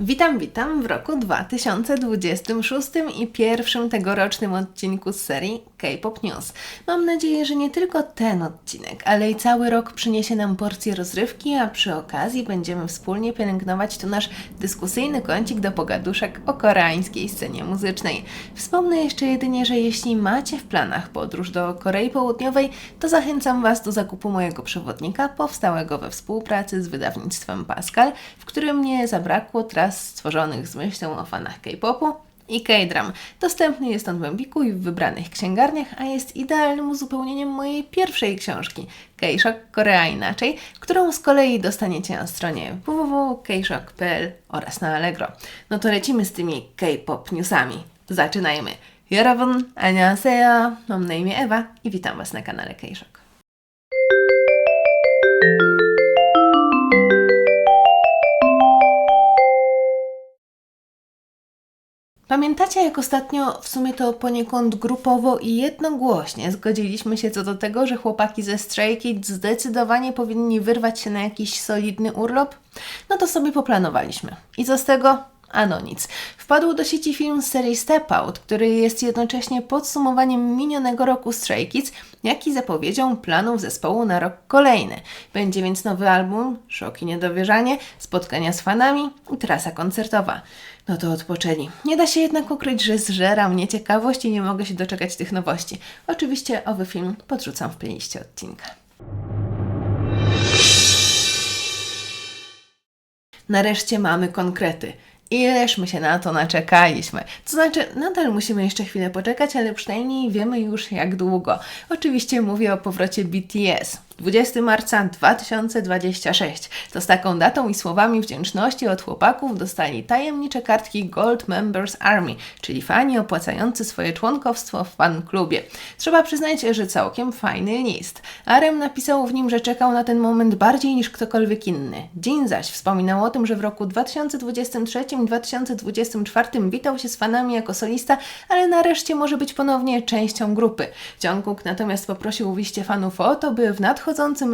Witam, witam w roku 2026 i pierwszym tegorocznym odcinku z serii K-Pop News. Mam nadzieję, że nie tylko ten odcinek, ale i cały rok przyniesie nam porcję rozrywki, a przy okazji będziemy wspólnie pielęgnować tu nasz dyskusyjny kącik do pogaduszek o koreańskiej scenie muzycznej. Wspomnę jeszcze jedynie, że jeśli macie w planach podróż do Korei Południowej, to zachęcam Was do zakupu mojego przewodnika powstałego we współpracy z wydawnictwem Pascal, w którym nie zabrakło tras stworzonych z myślą o fanach K-popu i K-Dram. Dostępny jest on w Empiku i w wybranych księgarniach, a jest idealnym uzupełnieniem mojej pierwszej książki, K-Shock Korea Inaczej, którą z kolei dostaniecie na stronie www.kshock.pl oraz na Allegro. No to lecimy z tymi K-pop newsami. Zaczynajmy! Jorowon, Ania mam na imię Ewa i witam Was na kanale K-Shock. Pamiętacie, jak ostatnio w sumie to poniekąd grupowo i jednogłośnie zgodziliśmy się co do tego, że chłopaki ze Stray Kids zdecydowanie powinni wyrwać się na jakiś solidny urlop? No to sobie poplanowaliśmy. I co z tego? Ano nic. Wpadł do sieci film z serii Step Out, który jest jednocześnie podsumowaniem minionego roku Stray Kids, jak i zapowiedzią planów zespołu na rok kolejny. Będzie więc nowy album, szok i niedowierzanie, spotkania z fanami i trasa koncertowa. No to odpoczęli. Nie da się jednak ukryć, że zżera mnie ciekawość i nie mogę się doczekać tych nowości. Oczywiście owy film podrzucam w playliście odcinka. Nareszcie mamy konkrety. Ileż się na to naczekaliśmy. To znaczy, nadal musimy jeszcze chwilę poczekać, ale przynajmniej wiemy już jak długo. Oczywiście mówię o powrocie BTS. 20 marca 2026. To z taką datą i słowami wdzięczności od chłopaków dostali tajemnicze kartki Gold Members Army, czyli fani opłacający swoje członkowstwo w fan klubie. Trzeba przyznać, że całkiem fajny list. Arem napisał w nim, że czekał na ten moment bardziej niż ktokolwiek inny. Jin zaś wspominał o tym, że w roku 2023 i 2024 witał się z fanami jako solista, ale nareszcie może być ponownie częścią grupy. Jungkook natomiast poprosił w liście fanów o to, by w nadchodzącym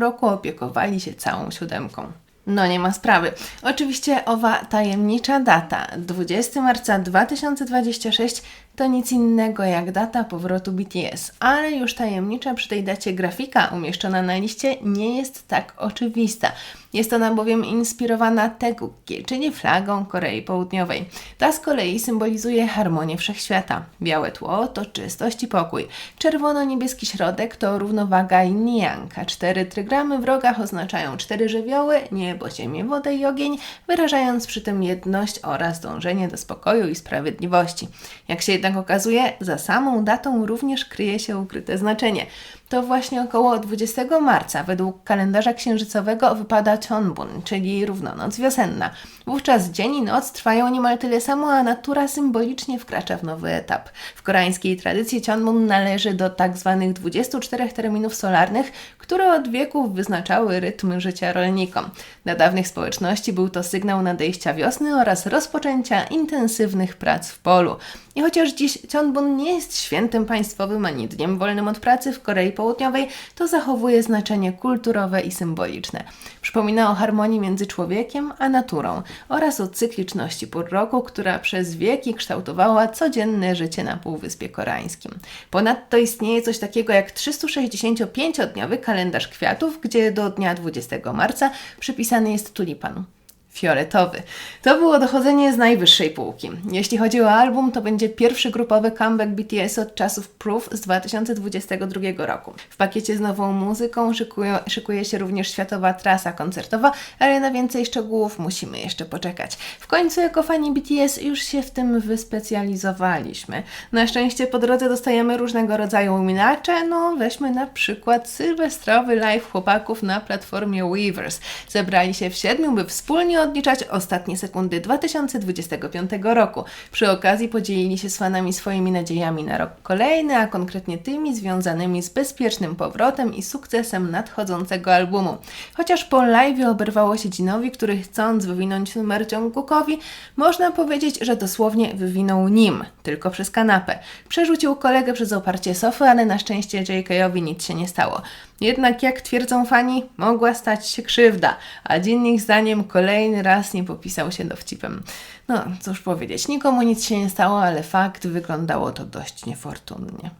roku opiekowali się całą siódemką. No nie ma sprawy. Oczywiście owa tajemnicza data 20 marca 2026 to nic innego jak data powrotu BTS, ale już tajemnicza przy tej dacie grafika umieszczona na liście nie jest tak oczywista. Jest ona bowiem inspirowana Tegukkie, czyli flagą Korei Południowej. Ta z kolei symbolizuje harmonię wszechświata. Białe tło to czystość i pokój. Czerwono-niebieski środek to równowaga yin yang, a cztery trygramy w rogach oznaczają cztery żywioły, niebo, ziemię, wodę i ogień, wyrażając przy tym jedność oraz dążenie do spokoju i sprawiedliwości. Jak się jednak okazuje, za samą datą również kryje się ukryte znaczenie. To właśnie około 20 marca według kalendarza księżycowego wypada Chonbun, czyli równonoc wiosenna. Wówczas dzień i noc trwają niemal tyle samo, a natura symbolicznie wkracza w nowy etap. W koreańskiej tradycji Chonbun należy do tak zwanych 24 terminów solarnych, które od wieków wyznaczały rytm życia rolnikom. Dla dawnych społeczności był to sygnał nadejścia wiosny oraz rozpoczęcia intensywnych prac w polu. I chociaż dziś Chonbun nie jest świętem państwowym ani dniem wolnym od pracy w Korei Południowej, to zachowuje znaczenie kulturowe i symboliczne. Przypomina o harmonii między człowiekiem a naturą oraz o cykliczności pór roku, która przez wieki kształtowała codzienne życie na Półwyspie Koreańskim. Ponadto istnieje coś takiego jak 365-dniowy kalendarz kwiatów, gdzie do dnia 20 marca przypisany jest tulipan fioletowy. To było dochodzenie z najwyższej półki. Jeśli chodzi o album, to będzie pierwszy grupowy comeback BTS od czasów Proof z 2022 roku. W pakiecie z nową muzyką szykuje, szykuje się również światowa trasa koncertowa, ale na więcej szczegółów musimy jeszcze poczekać. W końcu jako fani BTS już się w tym wyspecjalizowaliśmy. Na szczęście po drodze dostajemy różnego rodzaju minacze, no weźmy na przykład sylwestrowy live chłopaków na platformie Weavers. Zebrali się w siedmiu, by wspólnie odliczać ostatnie sekundy 2025 roku. Przy okazji podzielili się z fanami swoimi nadziejami na rok kolejny, a konkretnie tymi związanymi z bezpiecznym powrotem i sukcesem nadchodzącego albumu. Chociaż po live oberwało się Dzinowi, który chcąc wywinąć numer Jungkookowi, można powiedzieć, że dosłownie wywinął nim, tylko przez kanapę. Przerzucił kolegę przez oparcie sofy, ale na szczęście JK-owi nic się nie stało. Jednak jak twierdzą fani, mogła stać się krzywda, a ich zdaniem kolejny raz nie popisał się dowcipem. No, cóż powiedzieć, nikomu nic się nie stało, ale fakt wyglądało to dość niefortunnie.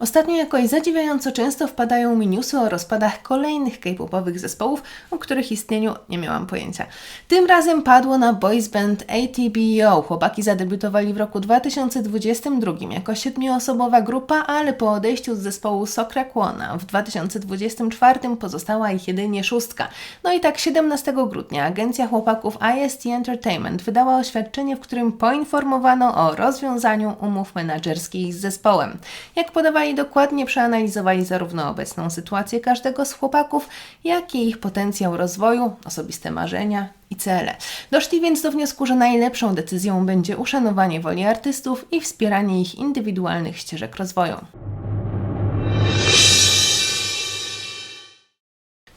Ostatnio jakoś zadziwiająco często wpadają mi newsy o rozpadach kolejnych k-popowych zespołów, o których istnieniu nie miałam pojęcia. Tym razem padło na boys band ATBO. Chłopaki zadebiutowali w roku 2022 jako siedmioosobowa grupa, ale po odejściu z zespołu Sokrakłona w 2024 pozostała ich jedynie szóstka. No i tak 17 grudnia agencja chłopaków IST Entertainment wydała oświadczenie, w którym poinformowano o rozwiązaniu umów menedżerskich z zespołem. Jak podawali i dokładnie przeanalizowali zarówno obecną sytuację każdego z chłopaków, jak i ich potencjał rozwoju, osobiste marzenia i cele. Doszli więc do wniosku, że najlepszą decyzją będzie uszanowanie woli artystów i wspieranie ich indywidualnych ścieżek rozwoju.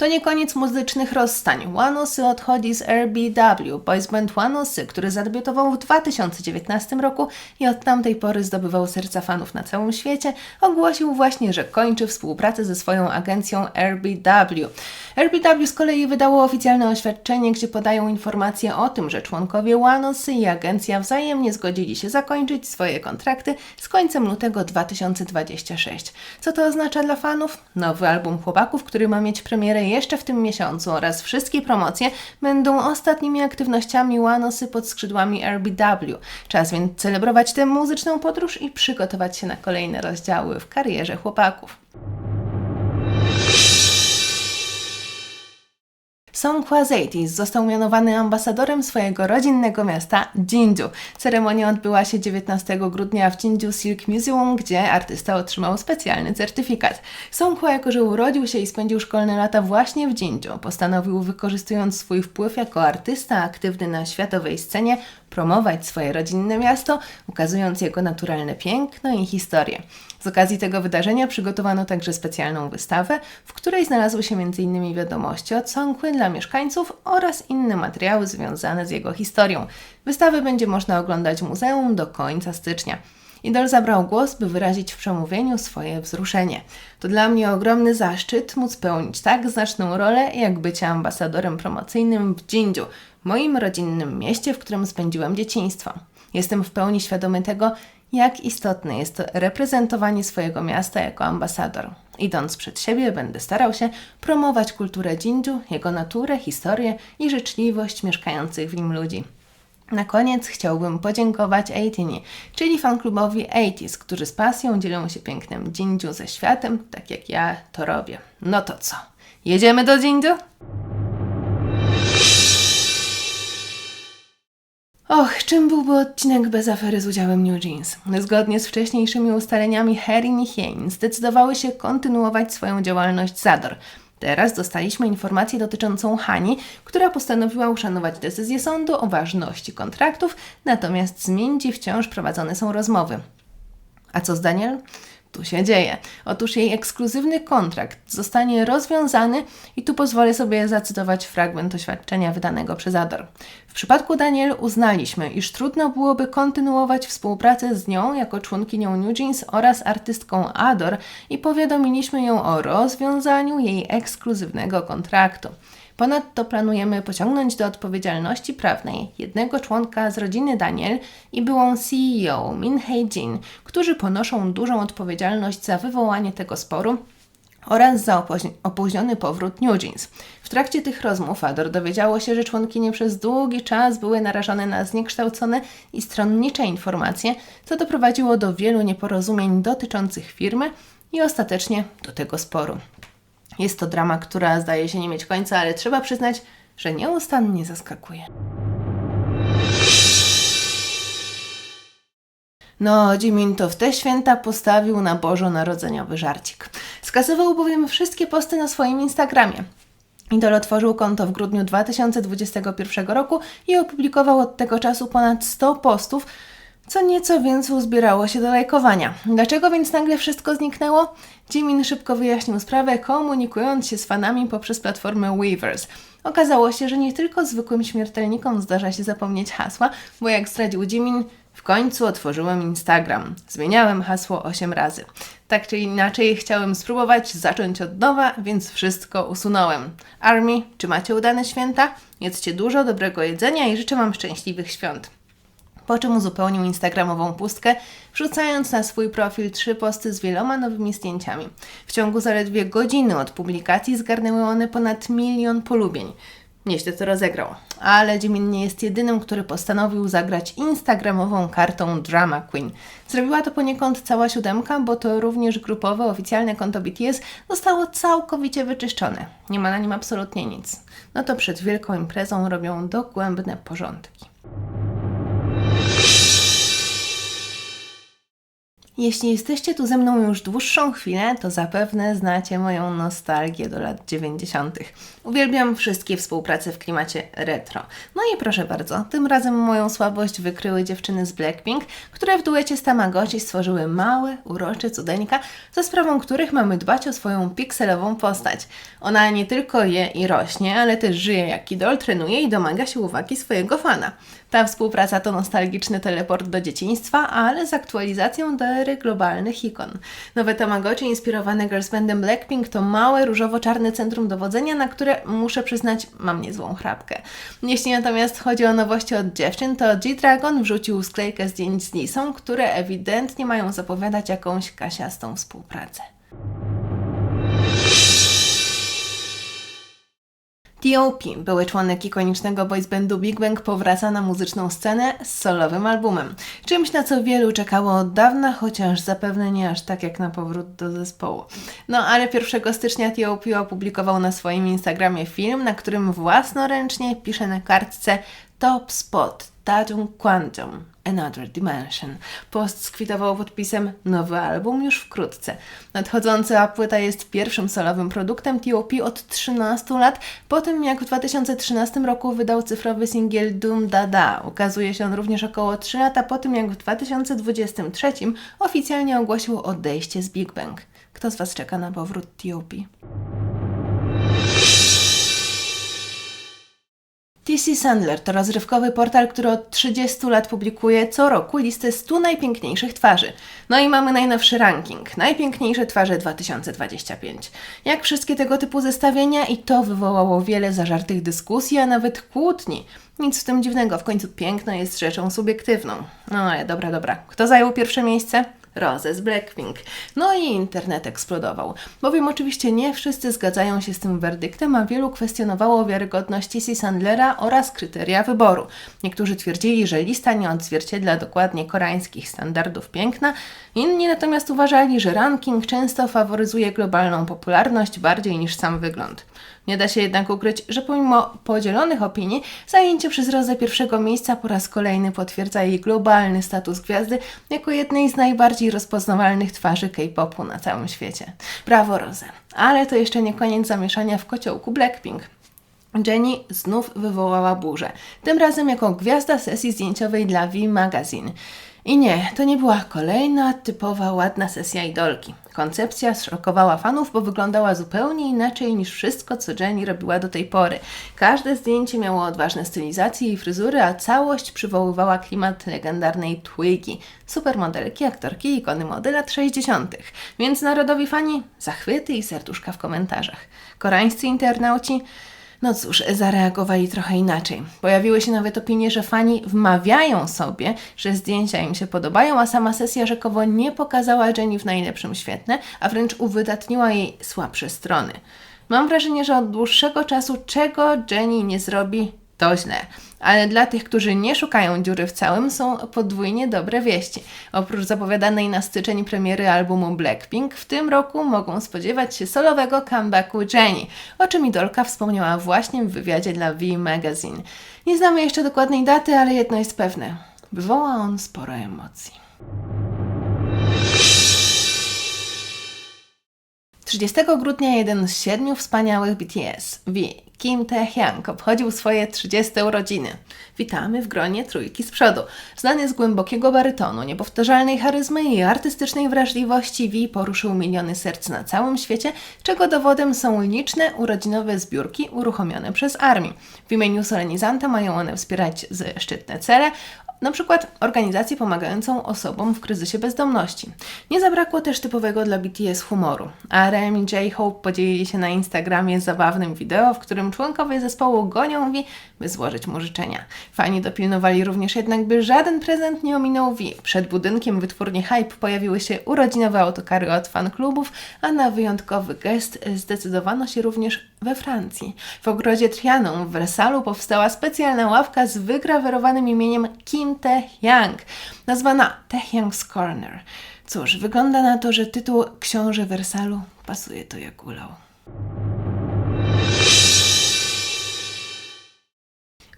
To nie koniec muzycznych rozstań. Wanosy odchodzi z RBW, boys band Wanosy, który zadebiutował w 2019 roku i od tamtej pory zdobywał serca fanów na całym świecie, ogłosił właśnie, że kończy współpracę ze swoją agencją RBW. RBW z kolei wydało oficjalne oświadczenie, gdzie podają informacje o tym, że członkowie Wanosy i agencja wzajemnie zgodzili się zakończyć swoje kontrakty z końcem lutego 2026. Co to oznacza dla fanów? Nowy album chłopaków, który ma mieć premierę jeszcze w tym miesiącu oraz wszystkie promocje będą ostatnimi aktywnościami Wanosy pod skrzydłami RBW. Czas więc celebrować tę muzyczną podróż i przygotować się na kolejne rozdziały w karierze chłopaków. Song Hwazeitis został mianowany ambasadorem swojego rodzinnego miasta Jinju. Ceremonia odbyła się 19 grudnia w Jinju Silk Museum, gdzie artysta otrzymał specjalny certyfikat. Song Hwa, jako że urodził się i spędził szkolne lata właśnie w Jinju, postanowił wykorzystując swój wpływ jako artysta aktywny na światowej scenie, promować swoje rodzinne miasto, ukazując jego naturalne piękno i historię. Z okazji tego wydarzenia przygotowano także specjalną wystawę, w której znalazły się m.in. wiadomości od Songły dla mieszkańców oraz inne materiały związane z jego historią. Wystawę będzie można oglądać w muzeum do końca stycznia. Idol zabrał głos, by wyrazić w przemówieniu swoje wzruszenie. To dla mnie ogromny zaszczyt móc pełnić tak znaczną rolę, jak bycie ambasadorem promocyjnym w Jinju, moim rodzinnym mieście, w którym spędziłem dzieciństwo. Jestem w pełni świadomy tego, jak istotne jest to reprezentowanie swojego miasta jako ambasador. Idąc przed siebie, będę starał się promować kulturę Jinju, jego naturę, historię i życzliwość mieszkających w nim ludzi. Na koniec chciałbym podziękować Eitini, czyli fanklubowi 80 którzy z pasją dzielą się pięknem Jinju ze światem, tak jak ja to robię. No to co? Jedziemy do Jinju? Och, czym byłby odcinek bez afery z udziałem New Jeans? Zgodnie z wcześniejszymi ustaleniami Herin i Hein zdecydowały się kontynuować swoją działalność Zador. Teraz dostaliśmy informację dotyczącą Hani, która postanowiła uszanować decyzję sądu o ważności kontraktów, natomiast z Minji wciąż prowadzone są rozmowy. A co z Daniel? Tu się dzieje. Otóż jej ekskluzywny kontrakt zostanie rozwiązany i tu pozwolę sobie zacytować fragment oświadczenia wydanego przez Ador. W przypadku Daniel uznaliśmy, iż trudno byłoby kontynuować współpracę z nią jako członkinią New Jeans oraz artystką Ador i powiadomiliśmy ją o rozwiązaniu jej ekskluzywnego kontraktu. Ponadto planujemy pociągnąć do odpowiedzialności prawnej jednego członka z rodziny Daniel i byłą CEO Min Hei Jin, którzy ponoszą dużą odpowiedzialność za wywołanie tego sporu oraz za opóźniony powrót New Jeans. W trakcie tych rozmów Ador dowiedziało się, że członkinie przez długi czas były narażone na zniekształcone i stronnicze informacje, co doprowadziło do wielu nieporozumień dotyczących firmy i ostatecznie do tego sporu. Jest to drama, która zdaje się nie mieć końca, ale trzeba przyznać, że nieustannie zaskakuje. No, Jimin to w te święta postawił na bożonarodzeniowy żarcik. Skasował bowiem wszystkie posty na swoim Instagramie. Idol otworzył konto w grudniu 2021 roku i opublikował od tego czasu ponad 100 postów, co nieco więc uzbierało się do lajkowania. Dlaczego więc nagle wszystko zniknęło? Jimin szybko wyjaśnił sprawę, komunikując się z fanami poprzez platformę Weavers. Okazało się, że nie tylko zwykłym śmiertelnikom zdarza się zapomnieć hasła, bo jak zdradził Jimin, W końcu otworzyłem Instagram. Zmieniałem hasło 8 razy. Tak czy inaczej chciałem spróbować zacząć od nowa, więc wszystko usunąłem. Army, czy macie udane święta? Jedzcie dużo dobrego jedzenia i życzę Wam szczęśliwych świąt po czym uzupełnił instagramową pustkę, wrzucając na swój profil trzy posty z wieloma nowymi zdjęciami. W ciągu zaledwie godziny od publikacji zgarnęły one ponad milion polubień. Nieźle to rozegrał, ale Jimin nie jest jedynym, który postanowił zagrać instagramową kartą Drama Queen. Zrobiła to poniekąd cała siódemka, bo to również grupowe, oficjalne konto BTS zostało całkowicie wyczyszczone. Nie ma na nim absolutnie nic. No to przed wielką imprezą robią dogłębne porządki. Jeśli jesteście tu ze mną już dłuższą chwilę, to zapewne znacie moją nostalgię do lat 90. Uwielbiam wszystkie współprace w klimacie retro. No i proszę bardzo, tym razem moją słabość wykryły dziewczyny z Blackpink, które w duecie z Tamagotchi stworzyły małe, urocze cudeńka, za sprawą których mamy dbać o swoją pikselową postać. Ona nie tylko je i rośnie, ale też żyje jak idol, trenuje i domaga się uwagi swojego fana. Ta współpraca to nostalgiczny teleport do dzieciństwa, ale z aktualizacją do ery globalnych ikon. Nowe Tamagotchi inspirowane girls bandem Blackpink to małe, różowo-czarne centrum dowodzenia, na które muszę przyznać, mam niezłą chrapkę. Jeśli natomiast chodzi o nowości od dziewczyn, to G-Dragon wrzucił sklejkę zdjęć z Nisą, które ewidentnie mają zapowiadać jakąś kasiastą współpracę. T.O.P., były członek ikonicznego boys bandu Big Bang, powraca na muzyczną scenę z solowym albumem. Czymś, na co wielu czekało od dawna, chociaż zapewne nie aż tak jak na powrót do zespołu. No ale 1 stycznia T.O.P. opublikował na swoim Instagramie film, na którym własnoręcznie pisze na kartce Top Spot Tajung Quantum Another Dimension. Post skwitował podpisem nowy album już wkrótce. Nadchodząca płyta jest pierwszym solowym produktem T.O.P. od 13 lat, po tym jak w 2013 roku wydał cyfrowy singiel Doom Dada. Ukazuje się on również około 3 lata po tym, jak w 2023 oficjalnie ogłosił odejście z Big Bang. Kto z Was czeka na powrót T.O.P.? TC Sandler to rozrywkowy portal, który od 30 lat publikuje co roku listę 100 najpiękniejszych twarzy. No i mamy najnowszy ranking. Najpiękniejsze twarze 2025. Jak wszystkie tego typu zestawienia i to wywołało wiele zażartych dyskusji, a nawet kłótni. Nic w tym dziwnego, w końcu piękno jest rzeczą subiektywną. No ale dobra, dobra. Kto zajął pierwsze miejsce? Rose z Blackpink. No i internet eksplodował. Bowiem oczywiście nie wszyscy zgadzają się z tym werdyktem, a wielu kwestionowało wiarygodność C. Sandlera oraz kryteria wyboru. Niektórzy twierdzili, że lista nie odzwierciedla dokładnie koreańskich standardów piękna, inni natomiast uważali, że ranking często faworyzuje globalną popularność bardziej niż sam wygląd. Nie da się jednak ukryć, że pomimo podzielonych opinii, zajęcie przez Rozę pierwszego miejsca po raz kolejny potwierdza jej globalny status gwiazdy jako jednej z najbardziej rozpoznawalnych twarzy K-popu na całym świecie. Brawo Rozę! Ale to jeszcze nie koniec zamieszania w kociołku Blackpink. Jenny znów wywołała burzę, tym razem jako gwiazda sesji zdjęciowej dla V Magazine. I nie, to nie była kolejna typowa ładna sesja idolki. Koncepcja szokowała fanów, bo wyglądała zupełnie inaczej niż wszystko, co Jenny robiła do tej pory. Każde zdjęcie miało odważne stylizacje i fryzury, a całość przywoływała klimat legendarnej Twiggy, supermodelki, aktorki ikony mody lat 60. Międzynarodowi fani zachwyty i serduszka w komentarzach. Koreańscy internauci no cóż, zareagowali trochę inaczej. Pojawiły się nawet opinie, że fani wmawiają sobie, że zdjęcia im się podobają, a sama sesja rzekowo nie pokazała Jenny w najlepszym świetle, a wręcz uwydatniła jej słabsze strony. Mam wrażenie, że od dłuższego czasu czego Jenny nie zrobi, to źle. Ale dla tych, którzy nie szukają dziury w całym, są podwójnie dobre wieści. Oprócz zapowiadanej na styczeń premiery albumu Blackpink, w tym roku mogą spodziewać się solowego comebacku Jennie, o czym idolka wspomniała właśnie w wywiadzie dla V Magazine. Nie znamy jeszcze dokładnej daty, ale jedno jest pewne. Wywoła on sporo emocji. 30 grudnia jeden z siedmiu wspaniałych BTS, V, Kim Taehyung, obchodził swoje 30 urodziny. Witamy w gronie trójki z przodu. Znany z głębokiego barytonu, niepowtarzalnej charyzmy i artystycznej wrażliwości, V poruszył miliony serc na całym świecie, czego dowodem są liczne urodzinowe zbiórki uruchomione przez armię. W imieniu solenizanta mają one wspierać szczytne cele, na przykład organizację pomagającą osobom w kryzysie bezdomności. Nie zabrakło też typowego dla BTS humoru. A RM i J-Hope podzielili się na Instagramie zabawnym wideo, w którym członkowie zespołu gonią V, by złożyć mu życzenia. Fani dopilnowali również jednak, by żaden prezent nie ominął V. Przed budynkiem wytwórni Hype pojawiły się urodzinowe autokary od fanklubów, a na wyjątkowy gest zdecydowano się również we Francji. W ogrodzie Trianon w Wersalu powstała specjalna ławka z wygrawerowanym imieniem Kim Tae-hyang, nazwana Tae-hyang's Corner. Cóż, wygląda na to, że tytuł Książę Wersalu pasuje to jak ulał.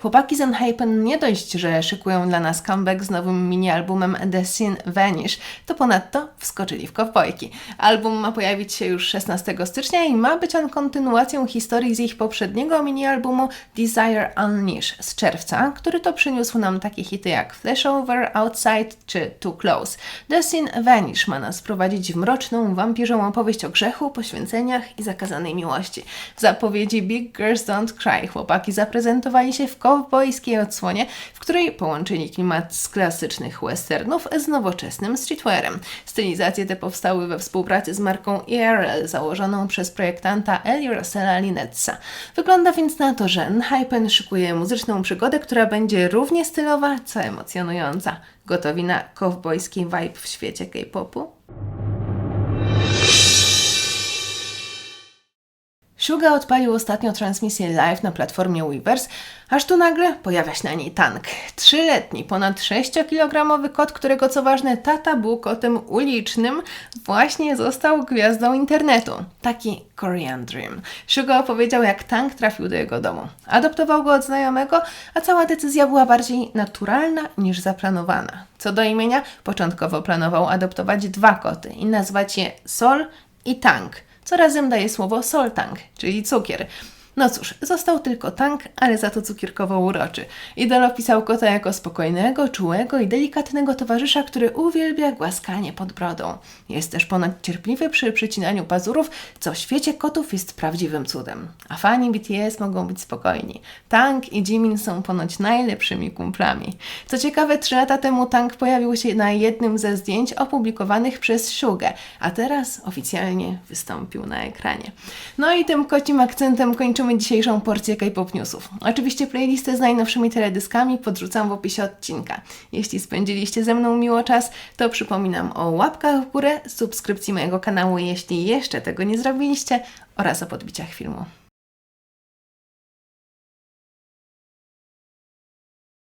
Chłopaki z Enhypen nie dość, że szykują dla nas comeback z nowym mini-albumem The Sin Vanish, to ponadto wskoczyli w kowbojki. Album ma pojawić się już 16 stycznia i ma być on kontynuacją historii z ich poprzedniego mini-albumu Desire Unleash z czerwca, który to przyniósł nam takie hity jak Flashover, Outside czy Too Close. The Sin Vanish ma nas prowadzić w mroczną, wampirzą opowieść o grzechu, poświęceniach i zakazanej miłości. W zapowiedzi Big Girls Don't Cry chłopaki zaprezentowali się w kowbojskiej odsłonie, w której połączyli klimat z klasycznych westernów z nowoczesnym streetwearem. Stylizacje te powstały we współpracy z marką ERL założoną przez projektanta Eli Russella Linetza. Wygląda więc na to, że Hypen szykuje muzyczną przygodę, która będzie równie stylowa, co emocjonująca. Gotowi na kowbojski vibe w świecie K-popu? Suga odpalił ostatnio transmisję live na platformie Weverse, aż tu nagle pojawia się na niej tank. Trzyletni, ponad 6-kilogramowy kot, którego co ważne tata był kotem ulicznym, właśnie został gwiazdą internetu. Taki Korean Dream. Suga opowiedział, jak tank trafił do jego domu. Adoptował go od znajomego, a cała decyzja była bardziej naturalna niż zaplanowana. Co do imienia, początkowo planował adoptować dwa koty i nazwać je Sol i Tank co razem daje słowo soltank, czyli cukier. No cóż, został tylko tank, ale za to cukierkowo uroczy. Idol opisał kota jako spokojnego, czułego i delikatnego towarzysza, który uwielbia głaskanie pod brodą. Jest też ponad cierpliwy przy przycinaniu pazurów, co w świecie kotów jest prawdziwym cudem. A fani BTS mogą być spokojni. Tank i Jimin są ponoć najlepszymi kumplami. Co ciekawe, trzy lata temu Tank pojawił się na jednym ze zdjęć opublikowanych przez Shugę, a teraz oficjalnie wystąpił na ekranie. No i tym kocim akcentem kończymy kończymy dzisiejszą porcję K-pop newsów. Oczywiście playlistę z najnowszymi teledyskami podrzucam w opisie odcinka. Jeśli spędziliście ze mną miło czas, to przypominam o łapkach w górę, subskrypcji mojego kanału, jeśli jeszcze tego nie zrobiliście, oraz o podbiciach filmu.